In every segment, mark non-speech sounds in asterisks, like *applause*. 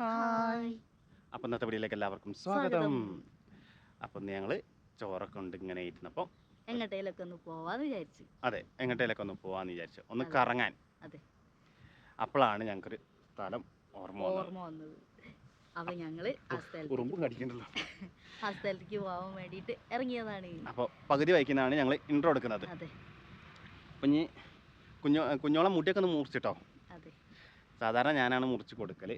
Hi. അപ്പം ഇന്നത്തെ വീഡിയോയിലേക്ക് എല്ലാവർക്കും സ്വാഗതം. അപ്പം ഞങ്ങൾ ചോറൊക്കെ ഉണ്ട് ഇങ്ങനെ ഇരുന്നപ്പോൾ എങ്ങട്ടേലൊക്കെ ഒന്ന് പോവാന്ന് വിചാരിച്ചു. അതെ എങ്ങോട്ടേലൊക്കെ ഒന്ന് പോവാന്ന് വിചാരിച്ചു. ഒന്ന് കറങ്ങാൻ. അതെ. അപ്പോഴാണ് ഞങ്ങൾക്കൊരു സ്ഥലം ഓർമ്മ ഓർമ്മ വന്നത്. അപ്പൊ ഞങ്ങൾ ഉറുമ്പും കടിക്കണ്ടല്ലോ. ആ സ്ഥലത്തേക്ക് പോവാൻ വേണ്ടിയിട്ട് ഇറങ്ങിയതാണ്. അപ്പോൾ പകുതി വഹിക്കുന്നതാണ് ഞങ്ങൾ ഇൻട്രോ എടുക്കുന്നത്. അതെ. അപ്പം ഇനി കുഞ്ഞോ കുഞ്ഞോളെ മുടിയൊക്കെ ഒന്ന് മുറിച്ചിട്ടോ അതെ. സാധാരണ ഞാനാണ് മുറിച്ച് കൊടുക്കൽ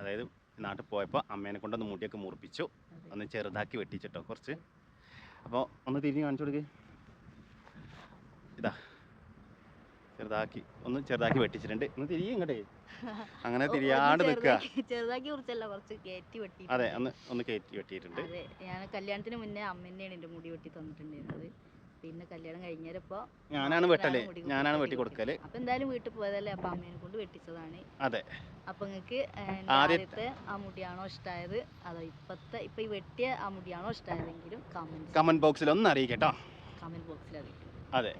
അതായത് നാട്ടിൽ പോയപ്പോൾ അമ്മേനെ കൊണ്ടൊന്ന് മുടിയൊക്കെ മുറിപ്പിച്ചു. ഒന്ന് ചെറുതാക്കി വെട്ടിച്ചിട്ടോ കുറച്ച്. അപ്പോൾ ഒന്ന് തിരിഞ്ഞ് കാണിച്ചു കൊടുക്ക്. ഇതാ. ചെറുതാക്കി ഒന്ന് ചെറുതാക്കി വെട്ടിച്ചിട്ടുണ്ട്. ഒന്ന് തിരികെ ഇങ്ങോട്ടേ. അങ്ങനെ *laughs* തിരിയാണ്ട് നിൽക്കുക ചെറുതാക്കി- ചെറുതാക്കി കുറച്ച് കയറ്റി വെട്ടി അതെ ഒന്ന് ഒന്ന് കയറ്റി വെട്ടിയിട്ടുണ്ട്. ഞാൻ കല്യാണത്തിന് മുന്നേ അമ്മ തന്നെയാണ് എന്റെ മുടി വെട്ടി തന്നിട്ടുണ്ടായിരുന്നത്. പിന്നെ കല്യാണം കഴിഞ്ഞപ്പോ ഞാനാണ് വെട്ടൽ. ഞാനാണ് വെട്ടി കൊടുക്കൽ. അപ്പൊ എന്തായാലും വീട്ടിൽ പോയതല്ലേ? അപ്പൊ അമ്മേനെ കൊണ്ട് വെട്ടിച്ചതാണ്. അതെ. അപ്പൊ നിങ്ങക്ക് ആദ്യത്തെ- ആ മുടിയാണോ ഇഷ്ടമായത് അതോ ഇപ്പത്തെ ഇപ്പൊ ഈ വെട്ടിയ ആ മുടിയാണോ ഇഷ്ടമായതെങ്കിലും കമന്റ് കമന്റ് ബോക്സിൽ ഒന്ന് അറിയിക്കട്ടോ. കമന്റ് ബോക്സിൽ അറിയിക്കും. അതെ.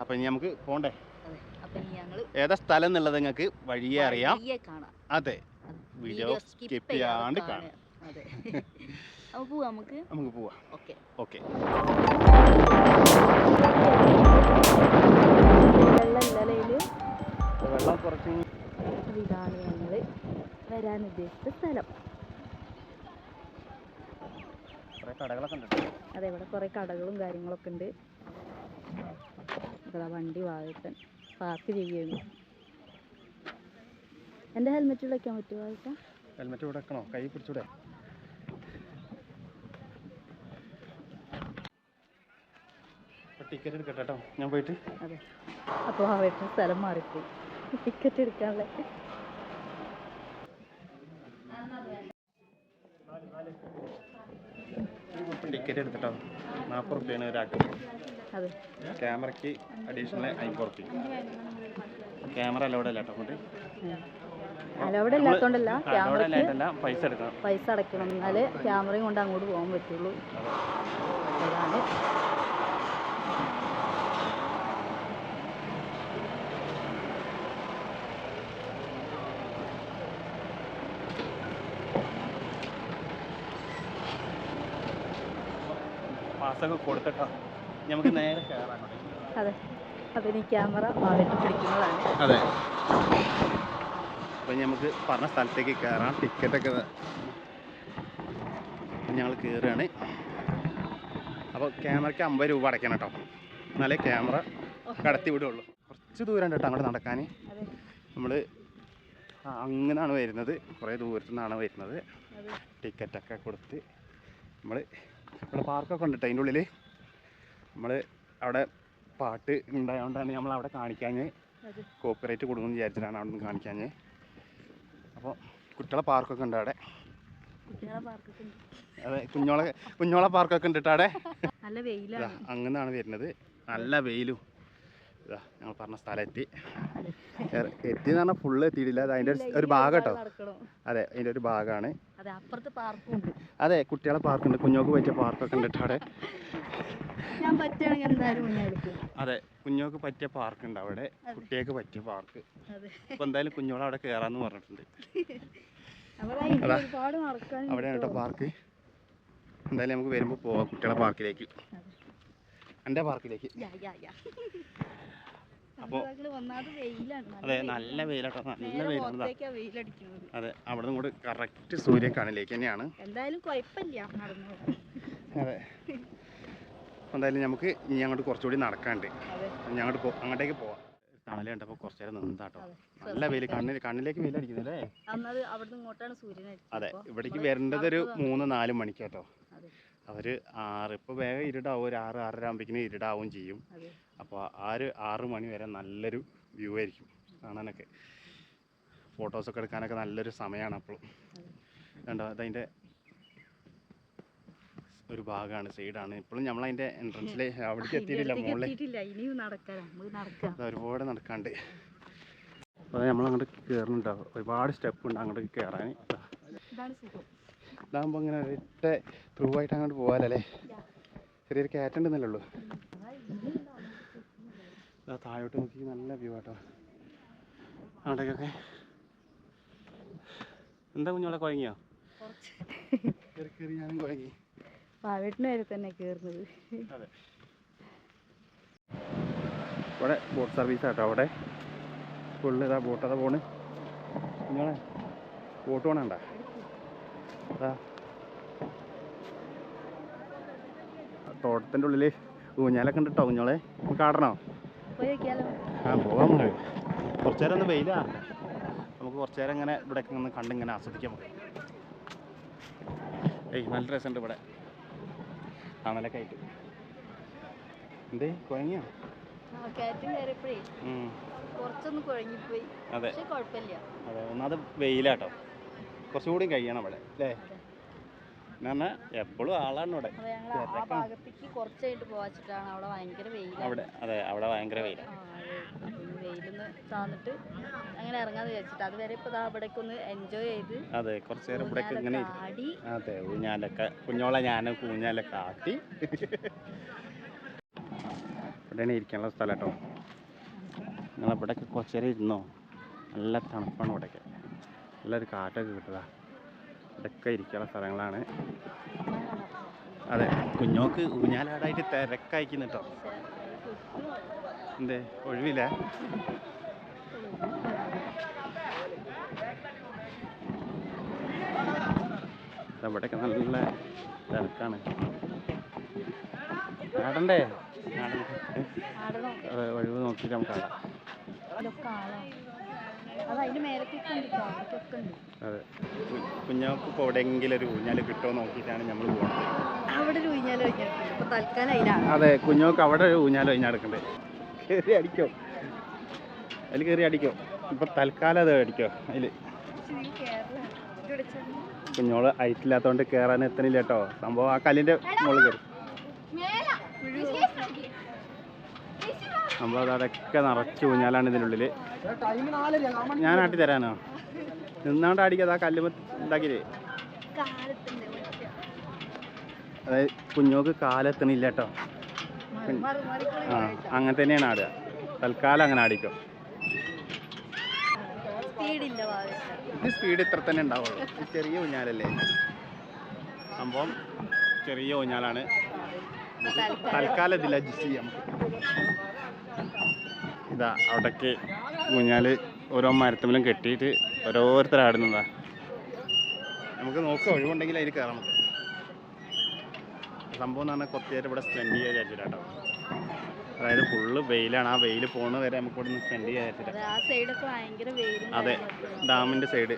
അപ്പൊ ഇനി നമുക്ക് പോണ്ടേ? അതെ. അപ്പൊ ഇനി ഞങ്ങൾ ഏതാ സ്ഥലം എന്നുള്ളത് നിങ്ങൾക്ക് വഴിയേ അറിയാം. അതെ. വീഡിയോ സ്കിപ്പ് ചെയ്യാണ്ട് കാണാം. അതെ. *laughs* നമുക്ക്? നമുക്ക് പോവാം. ഓക്കെ. ഓക്കെ. വെള്ളം കുറച്ച് ഇതാണ് ഞങ്ങൾ വരാൻ ഉദ്ദേശിച്ച സ്ഥലം. അതെ ഇവിടെ കുറെ കടകളും കാര്യങ്ങളൊക്കെ ഉണ്ട്. ഇവിടെ വണ്ടി വാഴട്ടൻ പാർക്ക് ചെയ്യുന്നു എന്റെ ഹെൽമെറ്റ് വയ്ക്കാൻ പറ്റുമോ ഹെൽമെറ്റ് ഇവിടെ വെക്കണോ? കൈ പിടിച്ചൂടെ? ടിക്കറ്റ് എടുക്കട്ടെ കേട്ടോ ഞാൻ പോയിട്ട്. അതെ. അപ്പോൾ വാഴട്ടൻ സ്ഥലം മാറിപ്പോയി. ടിക്കറ്റ് എടുക്കാനുള്ള ടിക്കറ്റ് എടുത്തിട്ടോ? നാൽപ്പത് റുപ്യാണ് ഒരാൾക്ക് ക്യാമറയ്ക്ക് അഡീഷണൽ അമ്പത് റുപ്യ ക്യാമറ അലൗഡ് അല്ല കേട്ടോ അലൗഡ് ക്യാമറയ്ക്ക് അല്ലായിട്ടല്ല പൈസ അടക്കണം പൈസ അടയ്ക്കണം. എന്നാലേ ക്യാമറയും കൊണ്ട് അങ്ങോട്ട് പോകാൻ പറ്റുള്ളൂ അതാണ് പാസ്സൊക്കെ കൊടുത്തിട്ടോ. നമുക്ക് നേരെ കയറാം. അതെ. അതിന് ക്യാമറ പിടിക്കുന്നതാണ് അതെ. അപ്പം നമുക്ക് പറഞ്ഞ സ്ഥലത്തേക്ക് കയറാം ടിക്കറ്റൊക്കെ ഞങ്ങൾ കയറുകയാണ് അപ്പോൾ ക്യാമറയ്ക്ക് അമ്പത് രൂപ അടയ്ക്കണം കേട്ടോ എന്നാലേ ക്യാമറ കടത്തി വിടുള്ളൂ. കുറച്ച് ദൂരം ഉണ്ട് കേട്ടോ അങ്ങോട്ട് നടക്കാൻ അതെ. നമ്മൾ അങ്ങനെയാണ് വരുന്നത്. കുറേ ദൂരത്തു നിന്നാണ് വരുന്നത്. അതെ. ടിക്കറ്റൊക്കെ കൊടുത്ത് നമ്മൾ ഇവിടെ പാർക്കൊക്കെ ഉണ്ട് കേട്ടോ അതിന്റെ ഉള്ളിൽ നമ്മൾ അവിടെ പാട്ട് ഉണ്ടായതുകൊണ്ടാണ് നമ്മൾ അവിടെ കാണിക്കാഞ്ഞ് കോപ്പറേറ്റ് കൊടുക്കുമെന്ന് വിചാരിച്ചിട്ടാണ് അവിടെ നിന്ന് കാണിക്കാഞ്ഞ്. അപ്പോൾ കുട്ടികളെ പാർക്കൊക്കെ ഉണ്ട് അവിടെ? അതെ കുഞ്ഞോളെ കുഞ്ഞോളെ പാർക്കൊക്കെ ഉണ്ട് കേട്ടോ അവിടെ? നല്ല വെയിലാണ്. അങ്ങനെയാണ് വരുന്നത്. നല്ല വെയിലും. ഇതാ ഞങ്ങൾ പറഞ്ഞ സ്ഥലം എത്തി. എന്ന് പറഞ്ഞാൽ ഫുള്ള് എത്തിയിട്ടില്ല. അത് അതിന്റെ ഒരു- ഭാഗം കേട്ടോ. അതെ അതിന്റെ ഒരു ഭാഗമാണ്. അതെ കുട്ടികളെ പാർക്കുണ്ട്. കുഞ്ഞോക്ക് പറ്റിയ പാർക്കൊക്കെ ഉണ്ട് കേട്ടോ അവിടെ. അതെ കുഞ്ഞോക്ക് പറ്റിയ പാർക്ക് ഉണ്ട് അവിടെ. കുട്ടികൾക്ക് പറ്റിയ പാർക്ക്. അപ്പോൾ എന്തായാലും കുഞ്ഞോളെ അവിടെ കേറാന്ന് പറഞ്ഞിട്ടുണ്ട്. അവിടെയാണ് കേട്ടോ പാർക്ക്. എന്തായാലും നമുക്ക് വരുമ്പോൾ പോവാം കുട്ടികളെ പാർക്കിലേക്ക്. എന്റെ പാർക്കിലേക്ക്. അപ്പോ- ഒന്നാമത് വെയിലാണ്. അതെ നല്ല വെയിലാട്ടോ. നല്ല വെയിലാണ് അതെ അവിടെ നിന്ന് കൂടെ കറക്റ്റ് സൂര്യക്കാണിലേക്ക് തന്നെയാണ്. എന്തായാലും കുഴപ്പമില്ല അതെ. എന്തായാലും നമുക്ക് ഇനി അങ്ങോട്ട് കുറച്ചുകൂടി നടക്കാണ്ട് ഞങ്ങോട്ട് പോ അങ്ങോട്ടേക്ക് പോവാം. തണൽ കണ്ടപ്പോൾ കുറച്ച് നേരം നിന്നാട്ടോ നല്ല വെയിൽ കണ്ണിൽ കണ്ണിലേക്ക് വെയിൽ അടിക്കുന്നല്ലേ? അതെ. ഇവിടേക്ക് വരേണ്ടത് ഒരു മൂന്ന് നാല് മണിക്കാട്ടോ. അവർ ആറ് ഇപ്പോൾ വേഗം ഇരുടാവും. ഒരു ആറ് ആറര ആകുമ്പോഴേക്കിനും ഇരുടാവും ചെയ്യും. അപ്പോൾ ആ ഒരു ആറ് മണി വരെ നല്ലൊരു വ്യൂ ആയിരിക്കും കാണാനൊക്കെ. ഫോട്ടോസൊക്കെ എടുക്കാനൊക്കെ നല്ലൊരു സമയമാണ് അപ്പോൾ. കണ്ടോ അതതിന്റെ ഒരു ഭാഗമാണ് സൈഡാണ് ഇപ്പോഴും നമ്മൾ അതിന്റെ എൻട്രൻസിൽ *laughs* അവിടേക്ക് എത്തിയിട്ടില്ല മുകളിൽ ഒരുപാട് നടക്കാണ്ട്. അപ്പോൾ നമ്മൾ അങ്ങോട്ട് കയറുന്നുണ്ടോ ഒരുപാട് സ്റ്റെപ്പ് ഉണ്ട് അങ്ങോട്ട് കയറാൻ ഇതാകുമ്പോൾ ഇങ്ങനെ ഒറ്റ ത്രൂ ആയിട്ട് അങ്ങോട്ട് പോകാലല്ലേ ചെറിയൊരു കയറ്റുണ്ടെന്നല്ലേ ഉള്ളൂ. താഴോട്ട് നോക്കി നല്ല വ്യൂ ആട്ടോ. അവിടേക്കൊക്കെ. എന്താ കുഞ്ഞോളെ കുഴങ്ങിയോ? കുറച്ച് കയറി കയറി ഞാനും കുഴങ്ങി. വാവേട്ടിന് വരെ തന്നെ കയറുന്നത് അതെ. ഇവിടെ ബോട്ട് സർവീസ് ആട്ടോ അവിടെ. ഫുള്ള് ഇതാ ബോട്ട് അതാ പോണ്. കുഞ്ഞോളെ ബോട്ട് പോണണ്ട അതാ തോട്ടത്തിന്റെ ഉള്ളിൽ ഊഞ്ഞാലൊക്കെ ഉണ്ട് കേട്ടോ കുഞ്ഞോളെ നമുക്ക് ആടണോ? ആ നമുക്ക് കുറച്ചു നേരം ഒന്ന് വെയിലാ. നമുക്ക് കുറച്ചു നേരം ഇങ്ങനെ ഇവിടെ ഒന്ന് കണ്ടിങ്ങനെ ആസ്വദിക്കാൻ നമുക്ക് ഏയ് നല്ല രസമുണ്ട് ഇവിടെ. തണലൊക്കെ ആയിട്ട്. എന്തേ കുഴങ്ങിയോ? അതെ. ഒന്നാമത് വെയിലാട്ടോ. കുറച്ചുകൂടി കഴിയണം അവിടെ അല്ലേ? എന്ന് എപ്പോഴും ആളാണ് ഇവിടെ. ആ. ഭാഗത്തേക്ക് പോവാച്ചിട്ടാണ് അവിടെ ഭയങ്കര വെയിലാണ്. അവിടെ അതെ അവിടെ ഭയങ്കര വെയിലാണ് വെയിലൊന്ന് താന്നിട്ട് അങ്ങനെ ഇറങ്ങാന്ന് വിചാരിച്ചിട്ട്. അതുവരെ ഇപ്പൊ ദാ ഇവിടേക്ക് ഒന്ന് എൻജോയ് ചെയ്ത് അതെ കുറച്ച് നേരം ഇവിടെയൊക്കെ ഇങ്ങനെ അതെ ഊഞ്ഞാലൊക്കെ കുഞ്ഞോളെ ഞാൻ ഊഞ്ഞാലൊക്കെ ആട്ടി. ഇവിടെയാണ് ഇരിക്കാനുള്ള സ്ഥലം കേട്ടോ. നിങ്ങൾ കുറച്ചു നേരം ഇരുന്നോ? നല്ല തണുപ്പാണ് ഇവിടെയൊക്കെ നല്ലൊരു കാറ്റൊക്കെ കിട്ടുക ഇവിടെയൊക്കെ ഇരിക്കാനുള്ള സ്ഥലങ്ങളാണ്. അതെ കുഞ്ഞോക്ക് ഊഞ്ഞാലാടായിട്ട് തിരക്കയക്കുന്നു കേട്ടോ എന്തേ ഒഴിവില്ല? ഇവിടെയൊക്കെ നല്ല തിരക്കാണ്. ആടണ്ടേ? ഒഴിവ് നോക്കിയിട്ട് നമുക്ക് ആടാം. ഇതൊക്കെ അത് കുഞ്ഞോക്ക് ഇപ്പോൾ എവിടെയെങ്കിലും ഒരു ഊഞ്ഞാൽ കിട്ടുമോ നോക്കിയിട്ടാണ് നമ്മൾ പോകുന്നത് അതെ കുഞ്ഞോക്ക് അവിടെ ഒരു ഊഞ്ഞാൽ കഴിഞ്ഞാടുക്കണ്ടേ കയറി അടിക്കോ. അതിൽ കയറി അടിക്കോ. ഇപ്പം തൽക്കാലം അത് അടിക്കോ അതിൽ കുഞ്ഞോൾ ഹൈറ്റില്ലാത്തതുകൊണ്ട് കയറാൻ എത്തണില്ല കേട്ടോ സംഭവം ആ കല്ലിന്റെ മുകളിൽ കയറി സംഭവം അതടക്കെ അതൊക്കെ നിറച്ച് ഊഞ്ഞാലാണ് ഇതിനുള്ളിൽ. ഞാൻ ആട്ടി തരാനോ? നിന്നാണ്ട് അടിക്കാതെ ആ കല്ലുമ ഉണ്ടാക്കിയില്ലേ അതായത് കുഞ്ഞോക്ക് കാലെത്തണില്ല കേട്ടോ. ആ അങ്ങനെ തന്നെയാണ് ആടുക. തൽക്കാലം അങ്ങനെ ആടിക്കും. ഇത് സ്പീഡ് ഇത്ര തന്നെ ഉണ്ടാവുള്ളൂ. ഇത് ചെറിയ ഊഞ്ഞാലല്ലേ? സംഭവം ചെറിയ ഊഞ്ഞാലാണ്. തൽക്കാലം. ഇതിൽ അഡ്ജസ്റ്റ് ചെയ്യാം. ഇതാ അവിടേക്ക് ഊഞ്ഞാൽ ഓരോ മരത്തുമ്പിലും കെട്ടിയിട്ട് ഓരോരുത്തർ ആടുന്നതാ. നമുക്ക് നോക്കാം ഒഴിവുണ്ടെങ്കിൽ അതിൽ കയറാം നമുക്ക്. സംഭവം എന്ന് പറഞ്ഞാൽ കുറച്ച് നേരം ഇവിടെ സ്പെൻഡ് ചെയ്യാൻ വിചാരിച്ചില്ല കേട്ടോ അതായത് ഫുള്ള് വെയിലാണ്. ആ വെയിൽ പോണ വരെ നമുക്ക് ഇവിടെ സ്പെൻഡ് ചെയ്യാൻ വിചാരിച്ചിട്ട്. അതെ. ഡാമിന്റെ സൈഡ്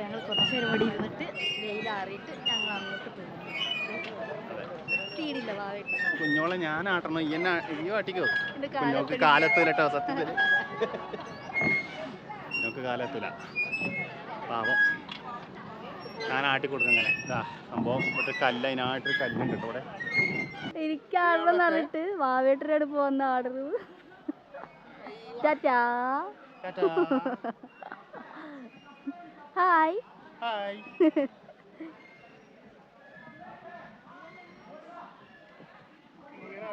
ഞങ്ങൾ കുറച്ച് നേരം ഇവിടെ ഇരുന്നിട്ട് വെയിലാറിയിട്ട് ഞങ്ങൾ അങ്ങോട്ട് പോകും കുഞ്ഞോളെ ഞാൻ ആട്ടണം എന്നെ ഈ ആട്ടിക്കോ കുഞ്ഞോക്ക് കാലത്തൂല കേട്ടോ സത്യത്തിൽ കുഞ്ഞോക്ക് കാലത്തൂല. പാവം. ഞാൻ ആട്ടി കൊടുക്കും അങ്ങനെ ഇതാ സംഭവം ഇവിടെ കല്ല് അതിനായിട്ടൊരു കല്ലുണ്ട് കേട്ടോ ഇവിടെ. എനിക്ക് ആടണം പറഞ്ഞിട്ട് വാവേട്ടരോട് പോകുന്ന ആടുന്നത് ടാറ്റാ. ഹായ്. ഹായ്.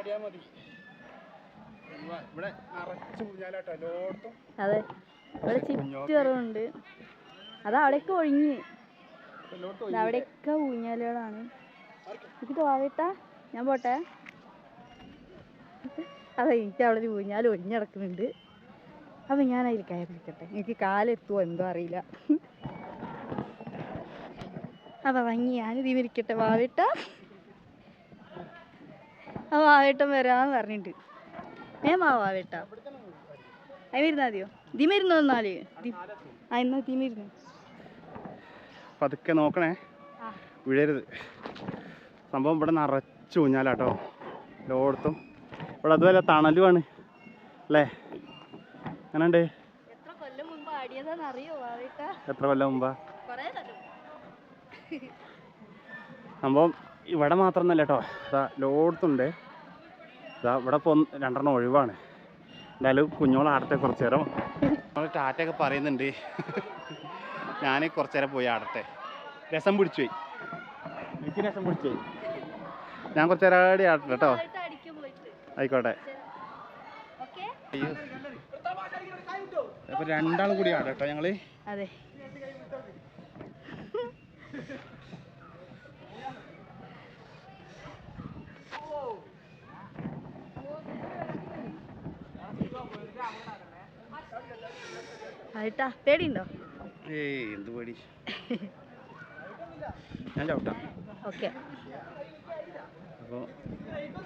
ആടിയാ മതി. ഇവ- ഇവിടെ നിറച്ച് ഊഞ്ഞാലാട്ടോ എല്ലായിടത്തും. അതെ ഇവിടെ ചുറ്റുറവുണ്ട് അത് അവിടെയൊക്കെ ഒഴിഞ്ഞ്. അവിടെയൊക്കെ ഊഞ്ഞാലുകളാണ്. ഇത് വാവേട്ടാ ഞാൻ പോട്ടെ. അതെ എനിക്ക് അവിടെ ഒരു ഊഞ്ഞാൽ ഒഴിഞ്ഞിടക്കുന്നുണ്ട് അപ്പം ഞാൻ അതിൽ കയറിയിരിക്കട്ടെ എനിക്ക് കാലെത്തുമോ എന്തോ അറിയില്ല. അപ്പം വാങ്ങി ഞാൻ ഇതിരിക്കട്ടെ വാവേട്ട. ആ മാവേട്ടൻ വരാന്ന് പറഞ്ഞിട്ട്. ഏ മാവാവേട്ട? അതിമിരുന്നാ മതിയോ? ദി എന്നാൽ ദി- ആ എന്നാ ഇതിമിരുന്നു പതുക്കെ നോക്കണേ. വീഴരുത് സംഭവം ഇവിടെ നിറച്ചു ഊഞ്ഞാലാട്ടോ. എല്ലായിടത്തും. ഇവിടെ അതുപോലെ തണലുമാണ് അല്ലേ? അങ്ങനെയുണ്ട് എത്ര കൊല്ലം മുമ്പ് സംഭവം ഇവിടെ മാത്രമൊന്നുമല്ല കേട്ടോ. ഇതാ എല്ലായിടത്തുണ്ട് ഇതാ ഇവിടെ ഇപ്പോൾ രണ്ടെണ്ണം ഒഴിവാണ്. എന്തായാലും കുഞ്ഞോളാടട്ടെ കുറച്ച് നേരം നമ്മൾ ടാറ്റയൊക്കെ പറയുന്നുണ്ട്. ഞാൻ കുറച്ച് നേരം പോയി ആടട്ടെ രസം പിടിച്ചു പോയി. എനിക്ക് രസം പിടിച്ചു പോയി. ഞാൻ കുറച്ച് നേരം ആടി ആടട്ടെ കേട്ടോ. ആയിക്കോട്ടെ. അപ്പൊ രണ്ടാളും കൂടി ആടാം കേട്ടോ ഞങ്ങൾ അതെ. ആയിട്ടാ പേടിയുണ്ടോ? ഏയ് എന്ത് പേടി? ഞാൻ ചവിട്ടാം. ഓക്കെ. അപ്പോൾ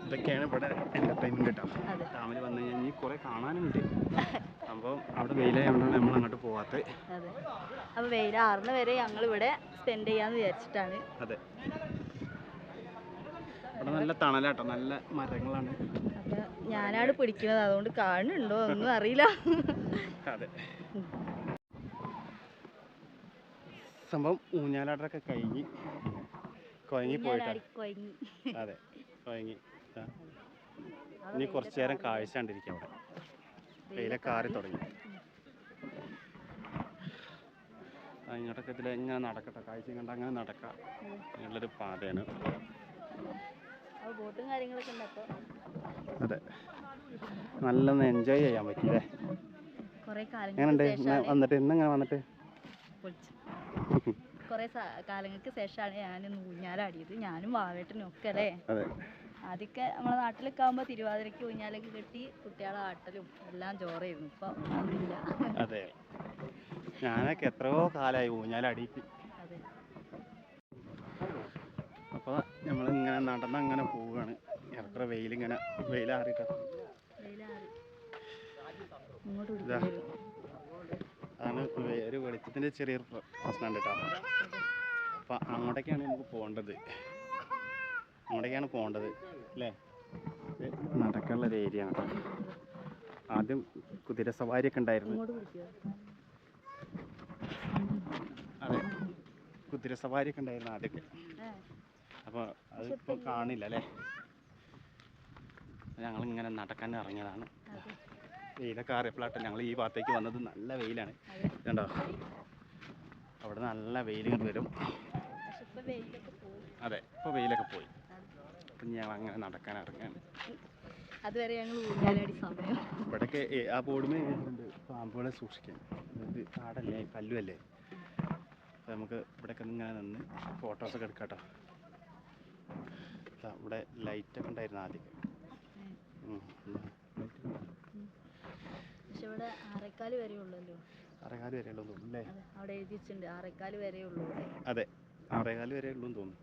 ഇതൊക്കെയാണ് ഇവിടെ എന്റർടൈൻമെന്റ് കേട്ടോ. രാവിലെ വന്നു കഴിഞ്ഞാൽ ഇനി കുറേ കാണാനുണ്ട്. അപ്പോൾ അവിടെ വെയിലായതുകൊണ്ടാണ് നമ്മൾ അങ്ങോട്ട് പോവാത്തത് അതെ. അപ്പോൾ വെയിലാറുന്ന വരെ ഞങ്ങൾ ഇവിടെ സ്പെൻഡ് ചെയ്യാന്ന് വിചാരിച്ചിട്ടാണ്. അതെ. ഇവിടെ നല്ല തണലാട്ടോ നല്ല മരങ്ങളാണ്. ഞാനാണ് പിടിക്കുന്നത് അതുകൊണ്ട് കാണുന്നുണ്ടോ ഒന്നും അറിയില്ല. അതെ. സംഭവം ഊഞ്ഞാലാട്ടൊക്കെ കഴിഞ്ഞ് കൊയങ്ങി ആ. ഇനി കുറച്ചു നേരം കാഴ്ച കണ്ടിരിക്കാം അവിടെ വെയിലൊക്കെ ആറി തുടങ്ങി. ആ, ഇങ്ങോട്ടൊക്കെ ഇതിൽ എങ്ങനെ നടക്കട്ടെ. കാഴ്ച കണ്ട് അങ്ങനെ നടക്കാം. നല്ലൊരു പാതയാണ്. ബോട്ടും കാര്യങ്ങളൊക്കെ ഉണ്ട് അപ്പോൾ അതെ. നല്ലൊന്ന് എൻജോയ് ചെയ്യാൻ പറ്റില്ലേ കുറേ എങ്ങനെയുണ്ട്? ഇന്ന് വന്നിട്ട് ഇന്നിങ്ങനെ വന്നിട്ട്? കുറേ കാലങ്ങൾക്ക് ശേഷമാണ് ഞാൻ ഊഞ്ഞാലാടിയത്. ഞാനും വാവേട്ടനും ഒക്കെ അല്ലേ? ആദ്യമൊക്കെ നമ്മളെ നാട്ടിലൊക്കെ ആകുമ്പോൾ തിരുവാതിരയ്ക്ക് ഊഞ്ഞാലൊക്കെ കെട്ടി കുട്ടികളെ ആട്ടലും എല്ലാം ജോറായിരുന്നു ഇപ്പോൾ ഒന്നുമില്ല. അതെ. ഞാനൊക്കെ എത്രയോ കാലായി ഊഞ്ഞാലടിയിട്ട് അതെ അപ്പോൾ നമ്മളിങ്ങനെ നടന്നങ്ങനെ പോവുകയാണ്. എത്ര വെയിലിങ്ങനെ വെയിലാറിയിട്ട് വെയിലാറി. ഇങ്ങോട്ട് ഇതാ. പിടിക്കും അതാണ് ഒരു വെളിച്ചത്തിന്റെ ചെറിയൊരു പ്രശ്നം കേട്ടോ അപ്പം അങ്ങോട്ടേക്കാണ് നമുക്ക് പോകേണ്ടത്. അങ്ങോട്ടേക്കാണ് പോകേണ്ടത് അല്ലേ? നടക്കാനുള്ള ഒരു ഏരിയ ആണ് ആദ്യം കുതിര സവാരിയൊക്കെ ഉണ്ടായിരുന്നു. അതെ. കുതിര സവാരിയൊക്കെ ഉണ്ടായിരുന്നു ആദ്യമൊക്കെ. അപ്പോൾ അതിപ്പോൾ കാണില്ല അല്ലേ ഞങ്ങളിങ്ങനെ നടക്കാൻ ഇറങ്ങിയതാണ്. വെയിലൊക്കെ അറിയപ്പോഴാട്ടെ ഞങ്ങൾ ഈ ഭാഗത്തേക്ക് വന്നത് നല്ല വെയിലാണ്. കണ്ടോ? അവിടെ നല്ല വെയിൽ വരും. അതെ ഇപ്പൊ വെയിലൊക്കെ പോയി. അതെ ഇപ്പോൾ വെയിലൊക്കെ പോയി അത് അപ്പം ഞങ്ങൾ അങ്ങനെ നടക്കാൻ ഇറങ്ങാണ്. അതുവരെ ഞങ്ങൾ ഊഞ്ഞാലാടി സമയം. ഇവിടെയൊക്കെ ആ എഴുതിയിട്ടുണ്ട് പാമ്പുകളെ സൂക്ഷിക്കാൻ ഇത് കാടല്ലേ കല്ലുമല്ലേ അപ്പോൾ നമുക്ക് ഇവിടെയൊക്കെ ഇങ്ങനെ നിന്ന് ഫോട്ടോസൊക്കെ എടുക്കാം കേട്ടോ ദാ ഇവിടെ ലൈറ്റൊക്കെ ഉണ്ടായിരുന്നു ആദ്യം ഉം. പക്ഷെ ഇവിടെ ആറേക്കാൽ വരെ ഉള്ളല്ലോ? അറേകാൽ വരെ ഉള്ളൂ തോന്നുന്നു അല്ലേ? അവിടെ എഴുതി വെച്ചിട്ടുണ്ട് ആറേക്കാൽ വരെ ഉള്ളൂ അതെ ആറേകാൽ വരെ ഉള്ളൂ തോന്നുന്നു.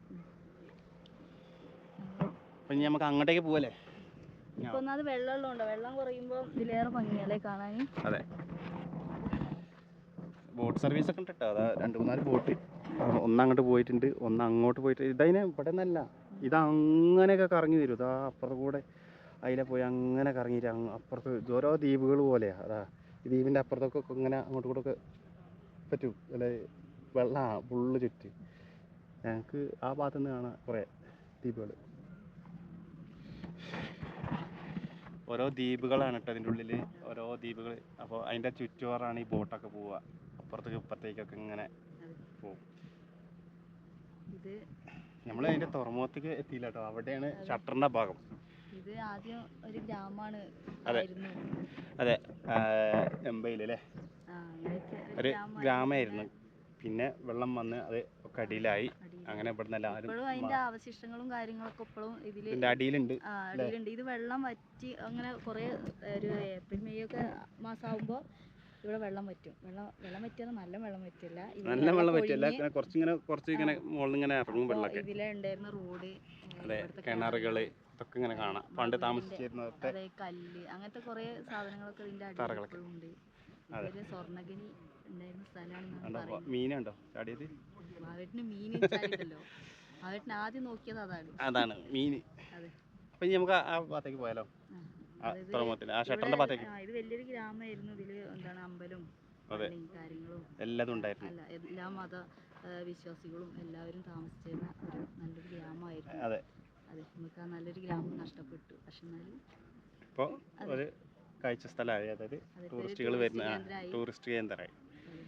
ഇനി നമുക്ക് അങ്ങോട്ടേക്ക് പോവല്ലേ? ഇപ്പൊ ഒന്നാമത് വെള്ളം കുറയുമ്പോൾ ഇതിലേറെ ഭംഗിയല്ലേ കാണാൻ അതെ. ബോട്ട് സർവീസ് ഒക്കെ ഉണ്ട് കേട്ടോ അതാ രണ്ട് മൂന്നാൽ ബോട്ട്? ഒന്ന് അങ്ങോട്ട് പോയിട്ടുണ്ട് ഒന്ന് അങ്ങോട്ട് പോയിട്ട് ഇതതിനെ ഇവിടെ നിന്നല്ല ഇത് അങ്ങനെയൊക്കെ കറങ്ങി വരും. ഇതാ അപ്പുറത്ത് കൂടെ അതിലെ പോയി അങ്ങനെ കറങ്ങിയിട്ട് അപ്പുറത്ത് ഓരോ ദ്വീപുകൾ പോലെയാ. അതാ ദ്വീപിന്റെ അപ്പുറത്തൊക്കെ ഇങ്ങനെ അങ്ങോട്ടും കൂടെ പറ്റും. അല്ലെ വെള്ള ഫുള്ള് ചുറ്റ്. ഞങ്ങൾക്ക് ആ ഭാഗത്തു നിന്ന് കാണാം കുറേ ദ്വീപുകൾ ഓരോ ദ്വീപുകളാണ് കേട്ടോ അതിന്റെ ഉള്ളിൽ ഓരോ ദ്വീപുകൾ അപ്പോൾ അതിന്റെ ചുറ്റുപാറാണ് ഈ ബോട്ടൊക്കെ പോവുക. അപ്പുറത്തേക്ക് ഇപ്പുറത്തേക്കൊക്കെ ഇങ്ങനെ പോകും ഇത് നമ്മൾ അതിന്റെ തുറമുഖത്തേക്ക് എത്തിയില്ല കേട്ടോ അവിടെയാണ് ഷട്ടറിന്റെ ഭാഗം. ഇത് ആദ്യം ഒരു ഗ്രാമമാണ് അതെ. അതെ. എംബയിൽ അല്ലേ ഒരു ഗ്രാമമായിരുന്നു. പിന്നെ വെള്ളം വന്ന് അത് ഒക്കെ അടിയിലായി. അങ്ങനെ ഇവിടുന്ന് എല്ലാവരും അതിന്റെ അവശിഷ്ടങ്ങളും കാര്യങ്ങളൊക്കെ ഇപ്പോഴും ഇതിന്റെ അടിയിലുണ്ട്. ഇത് വെള്ളം വറ്റി അങ്ങനെ കുറെ ഒരു ഏപ്രിൽ മെയ് ഒക്കെ മാസം ആകുമ്പോൾ ഇവിടെ വെള്ളം വറ്റും. വെള്ളം വെള്ളം വറ്റിയാൽ നല്ല വെള്ളം വറ്റില്ല. നല്ല വെള്ളം ഇങ്ങനെ കുറച്ചിങ്ങനെ കുറച്ച് ഇങ്ങനെ മുകളിൽ ഇങ്ങനെ ഇറങ്ങും വെള്ളമൊക്കെ. ഇതിലെ ഉണ്ടായിരുന്ന റോഡ് അതെ കിണറുകൾ ഇതൊക്കെ ഇങ്ങനെ കാണാം. പണ്ട് താമസിച്ചിരുന്ന അതെ കല്ല് അങ്ങനത്തെ കുറേ സാധനങ്ങളൊക്കെ ഇതിന്റെ ഇപ്പോഴും ഉണ്ട്. ഇതൊരു സ്വർണഗിരി ഉണ്ടായിരുന്ന സ്ഥലമാണ് മീനുണ്ടോ ചാടിയത്? മാവേട്ടിന് മീൻ ചാടിയിട്ടല്ലോ *laughs* മാവേട്ടിന് ആദ്യം നോക്കിയത് അതാണ്. അതാണ് മീൻ. അതെ. അപ്പം നമുക്ക് ആ- ഭാഗത്തേക്ക് പോയാലോ? തുറമുഖത്തിൽ ആ ഭാഗത്തേക്ക്. ഇത് വലിയൊരു ഗ്രാമമായിരുന്നു ഇതിൽ എന്താണ് അമ്പലം അതെ. കാര്യങ്ങളും എല്ലാതും ഉണ്ടായിരുന്നു. അല്ല എല്ലാ മത വിശ്വാസികളും എല്ലാവരും താമസിച്ചിരുന്ന ഒരു നല്ലൊരു ഗ്രാമമായിരുന്നു. അതെ. അതെ നമുക്ക് ആ നല്ലൊരു ഗ്രാമം നഷ്ടപ്പെട്ടു. പക്ഷെ എന്നാലും ഇപ്പോൾ ഒരു കാഴ്ച സ്ഥലമായി. അതായത് ടൂറിസ്റ്റുകൾ വരുന്ന. ടൂറിസ്റ്റ് കേന്ദ്രമായി. അപ്പോൾ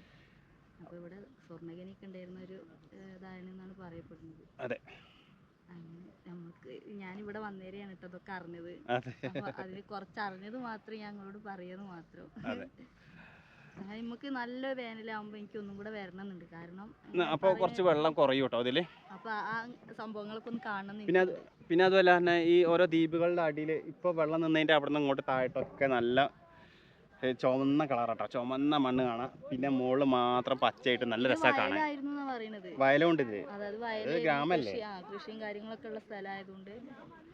അപ്പൊ ഇവിടെ സ്വർണഖനിയൊക്കെ ഉണ്ടായിരുന്ന ഒരു ഇതാണെന്നാണ് പറയപ്പെടുന്നത്. അതെ. നമുക്ക് ഞാനിവിടെ വന്നേരെയാണ് കേട്ടോ ഇതൊക്കെ അറിഞ്ഞത്. അപ്പൊ അതിന് കുറച്ച് അറിഞ്ഞത് മാത്രം ഞങ്ങളോട് പറയുന്നത് മാത്രം. നമുക്ക് നല്ല വേനലാകുമ്പോ എനിക്ക് ഒന്നും കൂടെ വരണം എന്നുണ്ട് കാരണം അപ്പൊ കുറച്ച് വെള്ളം കുറയും കേട്ടോ അതിൽ? അപ്പൊ ആ സംഭവങ്ങളൊക്കെ ഒന്ന് കാണണം പിന്നെ പിന്നെ അതുമല്ല തന്നെ ഈ ഓരോ ദ്വീപുകളുടെ അടിയിൽ ഇപ്പൊ വെള്ളം നിന്നതിന്റെ അവിടെ നിന്ന് ഇങ്ങോട്ട് താഴോട്ടൊക്കെ നല്ല ചുവന്ന കളറാട്ടോ. ചുമന്ന മണ്ണ് കാണാം. പിന്നെ മുകളിൽ മാത്രം പച്ചയായിട്ട് നല്ല രസമാണ് കാണാൻ. പറയണത്. വയലുണ്ട് ഇത്. ഇത് ഗ്രാമല്ലേ? കൃഷിയും കാര്യങ്ങളൊക്കെ ഉള്ള സ്ഥലമായതുകൊണ്ട്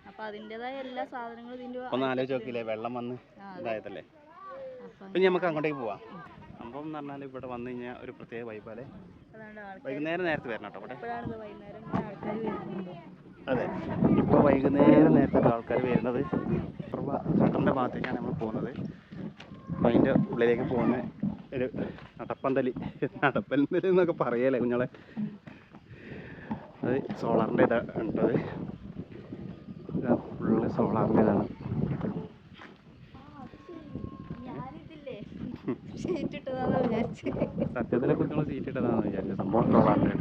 അപ്പൊ അതിന്റെതായ എല്ലാ സാധനങ്ങളും ഇതിന്റെ ഒന്ന് ആലോചിച്ച് നോക്കിയില്ലേ വെള്ളം വന്ന്. ഇതായതല്ലേ? പിന്നെ നമുക്ക് അങ്ങോട്ടേക്ക് പോവാം. സംഭവം എന്ന് പറഞ്ഞാൽ ഇവിടെ വന്നു കഴിഞ്ഞാൽ ഒരു പ്രത്യേക വൈബാലെ അതാണ് വൈകുന്നേരം നേരത്തെ വരണം കേട്ടോ അതെ. ഇപ്പോൾ വൈകുന്നേരം നേരത്തെ ആൾക്കാർ വരുന്നത് ഭാഗത്തേക്കാണ് നമ്മൾ പോകുന്നത്. അപ്പോൾ അതിന്റെ ഉള്ളിലേക്ക് പോകുന്ന ഒരു നടപ്പന്തലി. നടപ്പന്തലി എന്നൊക്കെ പറയല്ലേ കുഞ്ഞോളെ അത് സോളാറിന്റെ ഇതാ ഉണ്ടത് ഫുള്ള് സോളാറിന്റെ ഇതാണ്. സത്യത്തിലെ കുഞ്ഞോളെ സീറ്റ് ഇട്ടതാണെന്ന് വിചാരിച്ചത് സംഭവം സോളാറിന്റെ.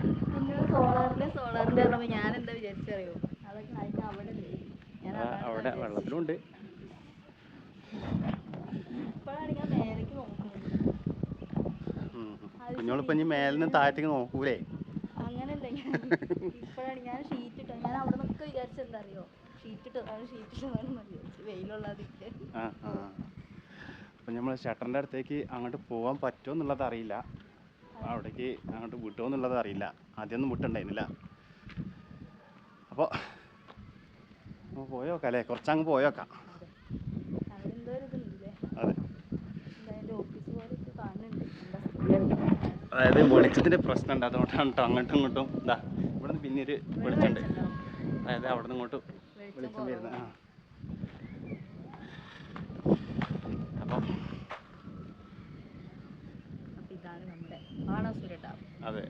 ഞാൻ എന്താ വിചാരിച്ചറിയോ അവിടെ അല്ലേ ഞാൻ അവിടെ വെള്ളത്തിലുണ്ട് ഇപ്പോഴാണ് ഞാൻ മേലേക്ക് നോക്കുന്നത് കുഞ്ഞോളിപ്പോൾ ഇനി മേലിന് താഴത്തേക്ക് നോക്കൂലേ? അങ്ങനല്ല ഞാൻ ഇപ്പോഴാണ് ഞാൻ ഷീറ്റ് ഇട്ടത്. ഞാൻ അവിടെ നിന്നൊക്കെ വിചാരിച്ചത് എന്താ അറിയോ ഷീറ്റ് ഇട്ടതാണ് ഷീറ്റ് ഇട്ടതാണെന്ന് വിചാരിച്ചു വെയിലുള്ളതില്ല. ആ ആ. അപ്പം നമ്മൾ ഷട്ടറിന്റെ അടുത്തേക്ക് അങ്ങോട്ട് പോകാൻ പറ്റുമോ എന്നുള്ളത് അറിയില്ല. അവിടേക്ക് അങ്ങോട്ട് വിട്ടുമോ എന്നുള്ളത് അറിയില്ല. ആദ്യമൊന്നും വിട്ടുണ്ടായിരുന്നില്ല അപ്പോൾ പോയോക്കാം അല്ലേ? കുറച്ചങ്ങ് പോയോക്കാം അവിടെ എന്തോ ഒരു ഇതുണ്ടല്ലേ അതെ അതിന്റെ ഓഫീസ് പോലെയൊക്കെ കാണുന്നുണ്ട് എന്താ സ്ഥിതി അതായത് വെളിച്ചത്തിന്റെ പ്രശ്നം ഉണ്ട് അതുകൊണ്ടാണ് കേട്ടോ അങ്ങോട്ടും ഇങ്ങോട്ടും ഇതാ ഇവിടെ നിന്ന് പിന്നെ ഒരു വെളിച്ചമുണ്ട് അതായത് അവിടെ നിന്ന് ഇങ്ങോട്ട് വെളിച്ചം വരുന്നത്. ആ. അപ്പം ഇതാണ് നമ്മുടെ ബാണാസുര ഡാം. അതെ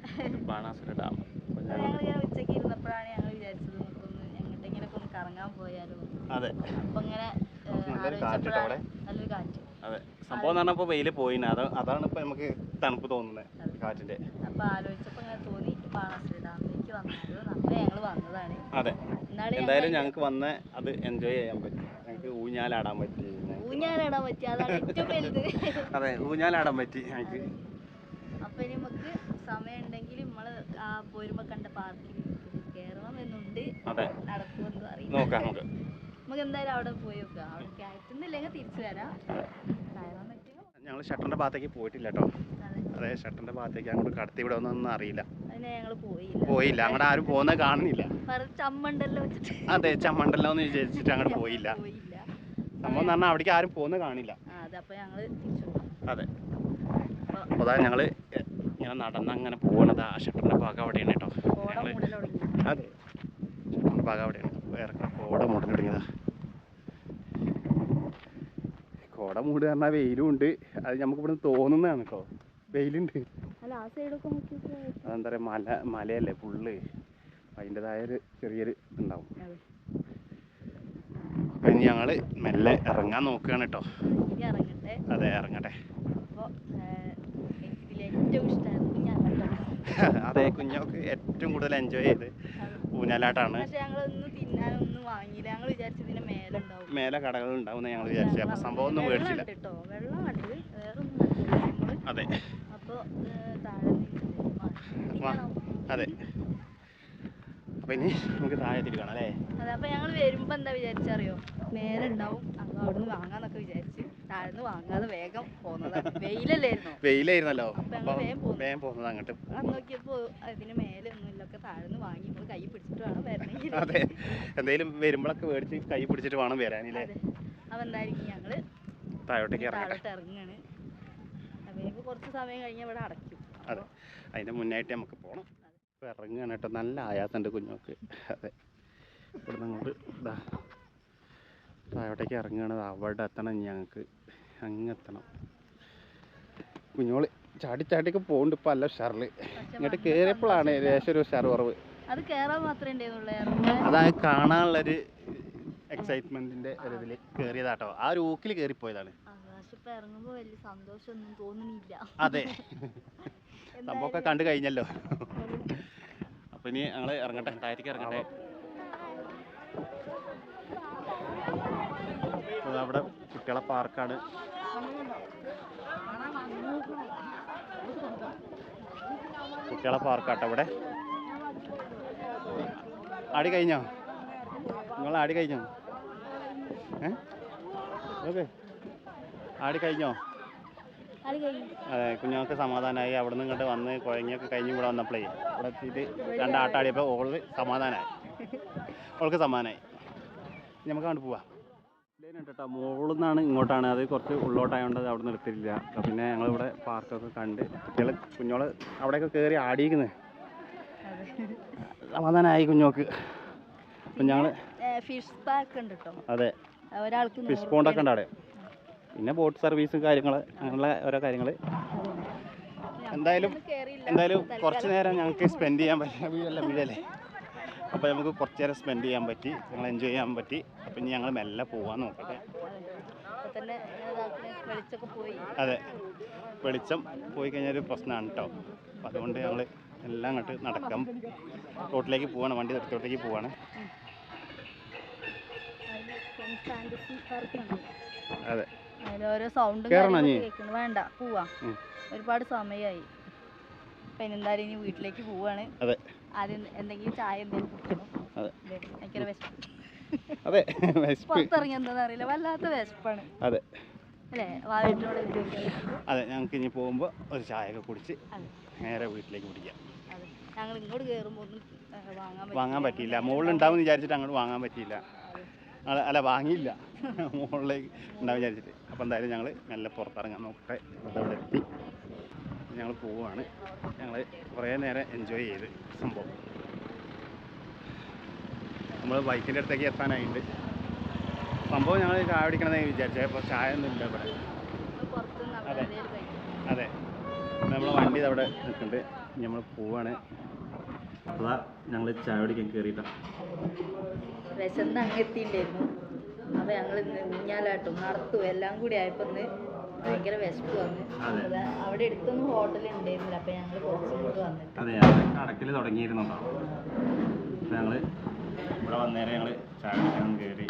ബാണാസുര ഡാം. ഇങ്ങനെ ഉച്ചയ്ക്ക് ഇരുന്നപ്പോഴാണ് ഞങ്ങൾ വിചാരിച്ചത് നമുക്കൊന്ന് എങ്ങോട്ടെങ്കിലൊക്കെ ഒന്ന് കറങ്ങാൻ പോയാലോ. അതെ. അപ്പൊ ഇങ്ങനെ ഏഹ്, നല്ലൊരു കാറ്റ് ആലോചിച്ചപ്പോഴാണ് നല്ലൊരു കാറ്റ്. അതെ സംഭവം എന്ന് പറഞ്ഞാൽ ഇപ്പോൾ വെയിൽ പോയിന് അതാണ് ഇപ്പൊ നമുക്ക് തണുപ്പ് തോന്നുന്നത് കാറ്റിന്റെ. അപ്പൊ ആലോചിച്ചപ്പോ ഇങ്ങനെ തോന്നി ബാണാസുര ഡാമിലേക്ക് വന്നാലോ ഞങ്ങൾ വന്നതാണ്. അതെ. എന്തായാലും ഞങ്ങൾക്ക് വന്ന് അത് എൻജോയ് ചെയ്യാൻ പറ്റി. ഞങ്ങൾക്ക് ഊഞ്ഞാലാടാൻ പറ്റി. ഊഞ്ഞാലാടാൻ പറ്റി. അതാണ് ഏറ്റവും വലുത്. അതെ ഊഞ്ഞാലാടാൻ പറ്റി ഞങ്ങൾക്ക്. അപ്പൊ ഇനി നമുക്ക് സമയം ഉണ്ടെങ്കിൽ നമ്മൾ ആ പോരുമ്പോ കണ്ട പാർക്കിൽ കേറണം എന്നുണ്ട്. അതെ. നടക്കുമെന്ന് അറിയാം. നമുക്ക്. എന്തായാലും അവിടെ പോയി നോക്കാം. അവിടെ കയറ്റുന്നില്ലെങ്കിൽ തിരിച്ചു വരാം. ഞങ്ങൾ ഷട്ടറിന്റെ ഭാഗത്തേക്ക് പോയിട്ടില്ല കേട്ടോ അതെ ഷട്ടറിന്റെ ഷട്ടറിന്റെ ഭാഗത്തേക്ക് അങ്ങോട്ട് കടത്തി ഇവിടെ ഒന്നും അറിയില്ല. പോയില്ല. അങ്ങോട്ട് ആരും പോകുന്നത് കാണുന്നില്ല. അതെ ചമ്മണ്ടല്ലോ എന്ന് വിചാരിച്ചിട്ട് അങ്ങോട്ട് പോയില്ല. സംഭവം എന്ന് പറഞ്ഞാൽ അവിടേക്ക് ആരും പോകുന്നത് കാണില്ല. അതെ. അപ്പൊ അപ്പോൾ അതാ ഞങ്ങൾ ഇങ്ങനെ നടന്ന് അങ്ങനെ പോകണത് ആ ഷട്ടറിന്റെ ഭാഗം അവിടെയാണ് കേട്ടോ കോട ഞങ്ങൾ മൂടൽ തുടങ്ങി അതെ ഷട്ടറിന്റെ ഭാഗം അവിടെയാണ് വേറെ കോട മൂടൽ തുടങ്ങിയതാ കോട മൂട് പറഞ്ഞാൽ വെയിലും ഉണ്ട്. അത് നമുക്ക് ഇവിടെ തോന്നുന്നതാണ് കേട്ടോ വെയിലുണ്ട്. അതെന്താ പറയുക മല മലയല്ലേ ഫുള്ള് അതിന്റെതായൊരു ചെറിയൊരു ഉണ്ടാവും അപ്പം ഇനി ഞങ്ങൾ മെല്ലെ ഇറങ്ങാൻ നോക്കുകയാണ് കേട്ടോ അതെ ഇറങ്ങട്ടെ. *laughs* അതെ കുഞ്ഞോക്ക് ഏറ്റവും കൂടുതൽ എൻജോയ് ചെയ്ത് ഊഞ്ഞാലാട്ടാണ്. പക്ഷെ ഞങ്ങളൊന്നും ഞങ്ങൾ മേലുണ്ടാവും മേലെ കടകൾ ഉണ്ടാവും ഞങ്ങൾ വിചാരിച്ചു. അപ്പൊ സംഭവം ഒന്നും മേടിച്ചില്ല. അതെ കേട്ടോ വെള്ളം കണ്ടത് വേറെ ഒന്നും കണ്ടില്ല നമ്മൾ അതെ. അപ്പൊ താഴെ. അതെ. അപ്പം ഇനി നമുക്ക് താഴെ കാണാം അല്ലേ? അതെ അപ്പൊ ഞങ്ങൾ വരുമ്പോ എന്താ വിചാരിച്ചറിയോ? മേലെ ഉണ്ടാവും. അങ്ങ് അവിടുന്ന് വാങ്ങാന്നൊക്കെ വിചാരിച്ച്. താഴ്ന്ന് വാങ്ങാതെ വേഗം പോന്നതാണ് വെയിലല്ലായിരുന്നോ? വെയിലായിരുന്നല്ലോ. വേഗം പോകുന്നത് അങ്ങോട്ട്. നോക്കിയപ്പോ അതിന് മേലെ ഒന്നുമില്ലൊക്കെ താഴ്ന്ന് വാങ്ങി ഇപ്പൊ കൈ പിടിച്ചിട്ട് വേണം വരണമെങ്കിൽ അതെ. എന്തെങ്കിലും വരുമ്പോഴൊക്കെ മേടിച്ച് കൈ പിടിച്ചിട്ട് വേണം വരാനില്ലേ? അപ്പൊ എന്തായിരിക്കും ഞങ്ങൾ താഴോട്ടേക്ക് താഴോട്ട് ഇറങ്ങാണ്. അപ്പൊ കുറച്ച് സമയം കഴിഞ്ഞ ഇവിടെ അടയ്ക്കും. അതെ. അതിന്റെ മുന്നായിട്ട് നമുക്ക് പോണം. ഇറങ്ങാണ് ഇറങ്ങുകയാണ് കേട്ടോ. നല്ല ആയാസുണ്ട് കുഞ്ഞോക്ക് അതെ. ഇവിടുന്ന് അങ്ങോട്ട് താഴോട്ടേക്ക് ഇറങ്ങുകയാണ് അവിടെ എത്തണം ഞങ്ങൾക്ക്. അങ്ങ് എത്തണം കുഞ്ഞോൾ ചാടി ചാടിയൊക്കെ പോകുന്നുണ്ട് ഇപ്പം അല്ല ഷറിൽ ഇങ്ങോട്ട് കേറിയപ്പോഴാണ് ലേശം ഒരു ഉഷാർ കുറവ്. അത് കേറാൻ മാത്രമേ അതായത് കാണാനുള്ളൊരു എക്സൈറ്റ്മെന്റിന്റെ ഒരു ഇതിൽ കേറിയതാട്ടോ. ആ ഒരു ഊക്കിൽ കയറിപ്പോയതാണ് അതെ. *laughs* സംഭവമൊക്കെ കണ്ടു കഴിഞ്ഞല്ലോ. *laughs* അപ്പൊ ഇനി ഞങ്ങൾ ഇറങ്ങട്ടെ. താഴത്തേക്ക് ഇറങ്ങട്ടെ. അവിടെ കുട്ടികളെ പാർക്കാണ്. കുട്ടികളെ പാർക്കാട്ടോ ഇവിടെ ആടി കഴിഞ്ഞോ? നിങ്ങൾ ആടി കഴിഞ്ഞോ? ഏ? ഓക്കെ. ആടി കഴിഞ്ഞോ? അതെ കുഞ്ഞുങ്ങൾക്ക് സമാധാനമായി അവിടെ നിന്ന് ഇങ്ങോട്ട് വന്ന് കുഴങ്ങിയൊക്കെ കഴിഞ്ഞ് ഇവിടെ വന്നപ്പോഴേ ഇവിടെ എത്തിയിട്ട് രണ്ട് ആട്ടാടിയപ്പോൾ ഓൾ സമാധാനമായി ഓൾക്ക് സമാധാനമായി നമുക്ക് അങ്ങോട്ട് പോവാം. കേട്ടോ മുകളിൽ നിന്നാണ് ഇങ്ങോട്ടാണ്. അത് കുറച്ച് ഉള്ളോട്ടായതുകൊണ്ട് അത് അവിടെ നിർത്തിയില്ല പിന്നെ ഞങ്ങളിവിടെ പാർക്കൊക്കെ കണ്ട് കുട്ടികൾ കുഞ്ഞോൾ അവിടെയൊക്കെ കയറി ആടിയിരിക്കുന്നത് സമാധാനമായി കുഞ്ഞോക്ക്. അപ്പം ഞങ്ങൾ ഫിഷ് പാർക്ക് ഉണ്ട് കേട്ടോ അതെ. ഒരാൾക്ക് ഫിഷ് പോണ്ടൊക്കെ ഉണ്ട് അവിടെ. പിന്നെ ബോട്ട് സർവീസും കാര്യങ്ങൾ അങ്ങനെയുള്ള ഓരോ കാര്യങ്ങൾ എന്തായാലും എന്തായാലും കുറച്ച് നേരം ഞങ്ങൾക്ക് സ്പെൻഡ് ചെയ്യാൻ പറ്റില്ല വീടല്ലേ വീഴല്ലേ അപ്പോൾ നമുക്ക് കുറച്ച് നേരം സ്പെൻഡ് ചെയ്യാൻ പറ്റി ഞങ്ങൾ എൻജോയ് ചെയ്യാൻ പറ്റി. അപ്പം ഇനി ഞങ്ങൾ മെല്ലെ പോകാൻ നോക്കട്ടെ. അതെ. വെളിച്ചം പോയി കഴിഞ്ഞാൽ ഒരു പ്രശ്നമാണ് കേട്ടോ അപ്പം അതുകൊണ്ട് ഞങ്ങൾ എല്ലാം അങ്ങോട്ട് നടക്കാം. റോട്ടിലേക്ക് പോവാണ് വണ്ടി നിർത്തോട്ടേക്ക് പോവാണ്. അതെ. അതിലോരോ സൗണ്ട് വേണ്ട പോവാ. ഒരുപാട് സമയമായി അപ്പൊ എന്തായാലും ഇനി വീട്ടിലേക്ക് പോവാണ്. അതെ. ആദ്യം എന്തെങ്കിലും ചായ എന്തെങ്കിലും കുടിക്കണം? അതെ. ഭയങ്കര വിശപ്പ്. അതെ വിശപ്പ്. പുറത്തിറങ്ങി എന്താണെന്ന് അറിയില്ല. വല്ലാത്ത വിശപ്പാണ്. അതെ. അല്ലേ? വാവിട്ടോടെ അതെ ഞങ്ങൾക്ക് ഇനി പോകുമ്പോൾ ഒരു ചായയൊക്കെ കുടിച്ച് നേരെ വീട്ടിലേക്ക് പിടിക്കാം. ഞങ്ങൾ ഇങ്ങോട്ട് കയറുമ്പോൾ ഒന്നും വാങ്ങാൻ വാങ്ങാൻ പറ്റിയില്ല. മുകളിൽ ഉണ്ടാവും വിചാരിച്ചിട്ട് അങ്ങോട്ട് വാങ്ങാൻ പറ്റിയില്ല. അല്ല വാങ്ങിയില്ല. മുകളിലേക്ക് ഉണ്ടാവും വിചാരിച്ചിട്ട്. അപ്പോൾ എന്തായാലും ഞങ്ങൾ നല്ല പുറത്തിറങ്ങാൻ നോക്കട്ടെ. അവിടെ എത്തി. ഞങ്ങൾ പോവുകയാണ്. ഞങ്ങൾ കുറേ നേരം എൻജോയ് ചെയ്ത് സംഭവം. നമ്മൾ ബൈക്കിന്റെ അടുത്തേക്ക് എത്താനായിട്ട്. സംഭവം ഞങ്ങൾ ചായ പിടിക്കണമെന്ന് വിചാരിച്ചത് അപ്പോൾ ചായ ഒന്നും ഇല്ല ഇവിടെ. അതെ. അതെ. നമ്മൾ വണ്ടി അവിടെ നിൽക്കുന്നുണ്ട്. നമ്മൾ പോവാണ് അപ്പോൾ ഞങ്ങൾ ചായ പിടിക്കാൻ കയറിയിട്ടാണ് വിശന്ന് അങ്ങ് അപ്പോൾ അപ്പൊ ഞങ്ങൾ ഊഞ്ഞാലാട്ടും നടത്തും. എല്ലാം കൂടി ആയപ്പോൾ ഭയങ്കര വിശപ്പ് വന്നു. അവിടെ അടുത്തൊന്നും ഹോട്ടൽ ഉണ്ടായിരുന്നില്ല അപ്പൊ ഞങ്ങൾ കുറച്ചുകൊണ്ട് വന്നിട്ട്. അതെ കടക്കിൽ അപ്പം ഇവിടെ വന്നേരം ചായ കുടിക്കാൻ കയറി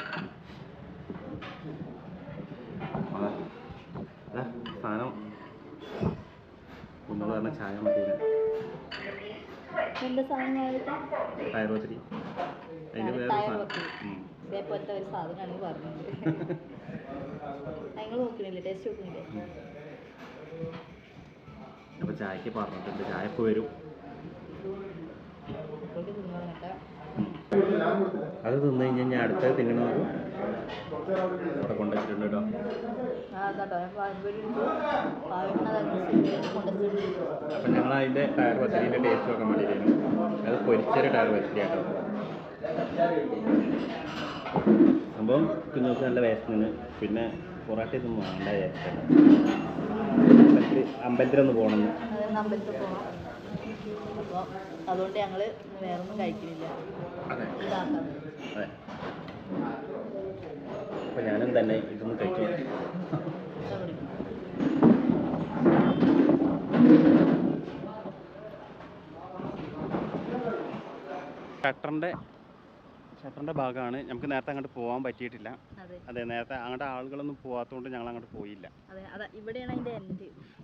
സാധനം. കുന്നോട് പറഞ്ഞ ചായ മതി എന്താ സാധനമായിട്ട് ടയർ പത്തിരി വേറെ സാധനം. ഇതേപോലത്തെ ഒരു സാധനമാണ് പറഞ്ഞത്. *laughs* നിങ്ങൾ നോക്കണില്ലേ? ടേസ്റ്റ് നോക്കണില്ലേ? അപ്പോൾ ചായക്ക് പറഞ്ഞിട്ടുണ്ട്. ചായ ഇപ്പോൾ വരും? അത് തിന്നു കഴിഞ്ഞാൽ ഞാൻ അടുത്ത തിന്നണ അവിടെ കൊണ്ടുവച്ചിട്ടുണ്ട് കേട്ടോ. അപ്പം ഞങ്ങൾ അതിന്റെ ടയർ പത്തിരിന്റെ ടേസ്റ്റ് നോക്കാൻ വേണ്ടിയിരുന്നു അത് പൊരിച്ചൊരു ടയർ കേട്ടോ സംഭവം കുഞ്ഞുങ്ങൾക്ക് നല്ല വേസ്റ്റിന് പിന്നെ പൊറാട്ട ഇതൊന്നും വേണ്ട വിചാരിച്ചത് അമ്പലത്തിൽ അമ്പലത്തിലൊന്ന് പോകണമെന്ന് അമ്പലത്തിൽ പോകണം അപ്പോൾ അതുകൊണ്ട് ഞങ്ങൾ വേറൊന്നും കഴിക്കുന്നില്ല അതെ. ഇതാക്കാം. അതെ. അപ്പോൾ ഞാനും തന്നെ ഇതൊന്ന് കഴിച്ചു കുടിക്കും. ഷട്ടറിന്റെ ഷട്ടറിന്റെ ഭാഗമാണ്. നമുക്ക് നേരത്തെ അങ്ങോട്ട് പോകാൻ പറ്റിയിട്ടില്ല. അതെ. നേരത്തെ അങ്ങോട്ട് ആളുകളൊന്നും പോകാത്തതുകൊണ്ട് ഞങ്ങൾ അങ്ങോട്ട് പോയില്ല. അതെ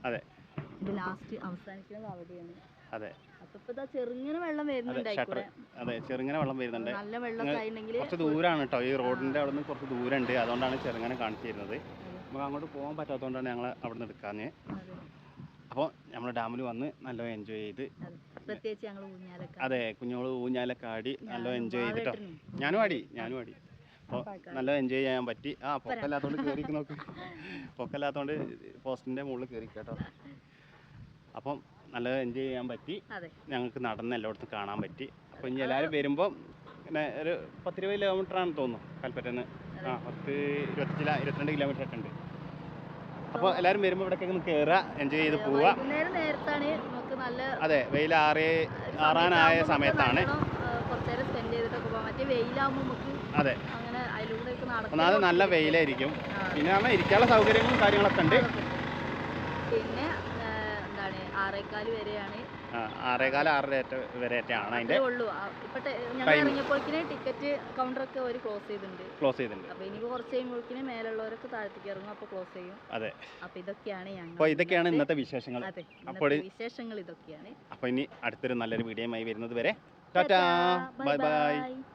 അതെ അതെ. ചെറുങ്ങനെ വെള്ളം വരുന്നുണ്ട് ഷട്ടർ അതെ ചെറുങ്ങനെ വെള്ളം വരുന്നുണ്ട്. നല്ല വെള്ളമൊക്കെ ആയിട്ടുണ്ടെങ്കിൽ കുറച്ച് ദൂരമാണ് കേട്ടോ ഈ റോഡിന്റെ അവിടെ നിന്ന് കുറച്ച് ഉണ്ട് അതുകൊണ്ടാണ് ചെറുങ്ങനെ കാണിച്ചു തരുന്നത് നമുക്ക് അങ്ങോട്ട് പോകാൻ പറ്റാത്തതുകൊണ്ടാണ് ഞങ്ങൾ അവിടെ നിന്ന് എടുക്കാഞ്ഞ് അപ്പോൾ നമ്മൾ ഡാമിൽ വന്ന് നല്ല എൻജോയ് ചെയ്ത് പ്രത്യേകിച്ച് ഞങ്ങൾ ഊഞ്ഞാലൊക്കെ അതെ കുഞ്ഞോൾ ഊഞ്ഞാലൊക്കെ ആടി. നല്ല എൻജോയ് ചെയ്തിട്ടോ. ഞാനും ആടി ഞാനും ആടി. അപ്പോൾ നല്ല എൻജോയ് ചെയ്യാൻ പറ്റി. ആ പൊക്കല്ലാത്തോണ്ട് കേറി നോക്ക്. പൊക്കല്ലാത്തോണ്ട് പോസ്റ്റിന്റെ മുകളിൽ കേറി കേട്ടോ. അപ്പം നല്ല എൻജോയ് ചെയ്യാൻ പറ്റി. ഞങ്ങൾക്ക് നടന്ന് എല്ലായിടത്തും കാണാൻ പറ്റി. അപ്പോൾ ഇനി എല്ലാവരും വരുമ്പോൾ പിന്നെ ഒരു പത്തിരുപത് കിലോമീറ്റർ ആണെന്ന് തോന്നുന്നു കൽപ്പറ്റന്ന്. ആ പത്ത് ചില ഇരുപത്തിരണ്ട് കിലോമീറ്റർ ഒക്കെ ഉണ്ട് അപ്പോൾ എല്ലാവരും വരുമ്പോൾ ഇവിടേക്ക് ഒന്ന് കയറുക എൻജോയ് ചെയ്ത് പോവുക. നേരത്താണ് അതെ വെയിൽ ആറി ആറാനായ സമയത്താണ്. അതെ. ഒന്നാമത് നല്ല വെയിലായിരിക്കും. പിന്നെ പറഞ്ഞാൽ ഇരിക്കാനുള്ള സൗകര്യങ്ങളും കാര്യങ്ങളൊക്കെ ഉണ്ട്. പിന്നെ എന്താണ് ആറേക്കാൽ വരെയാണ് ആറേകാല ആറര വരെ ആണ് അതിന്റെ ടിക്കറ്റ് കൗണ്ടറൊക്കെ അവർ ക്ലോസ് ചെയ്തിട്ടുണ്ട്. ക്ലോസ് ചെയ്തിട്ടുണ്ട്. അപ്പൊ ഇനി കുറച്ച് കഴിയുമ്പോഴേക്കിന് മേലുള്ളവരൊക്കെ താഴത്തേക്ക് ഇറങ്ങും. അപ്പോൾ ക്ലോസ് ചെയ്യും. അതെ. അപ്പോൾ ഇതൊക്കെയാണ് ഞങ്ങൾ അപ്പോൾ ഇതൊക്കെയാണ് ഇന്നത്തെ വിശേഷങ്ങൾ. അതെ അപ്പോൾ വിശേഷങ്ങൾ ഇതൊക്കെയാണ്. അപ്പോൾ ഇനി അടുത്തൊരു നല്ലൊരു വീഡിയോയുമായി വരുന്നത് വരെ. ടാറ്റാ. ബൈ. ബൈ.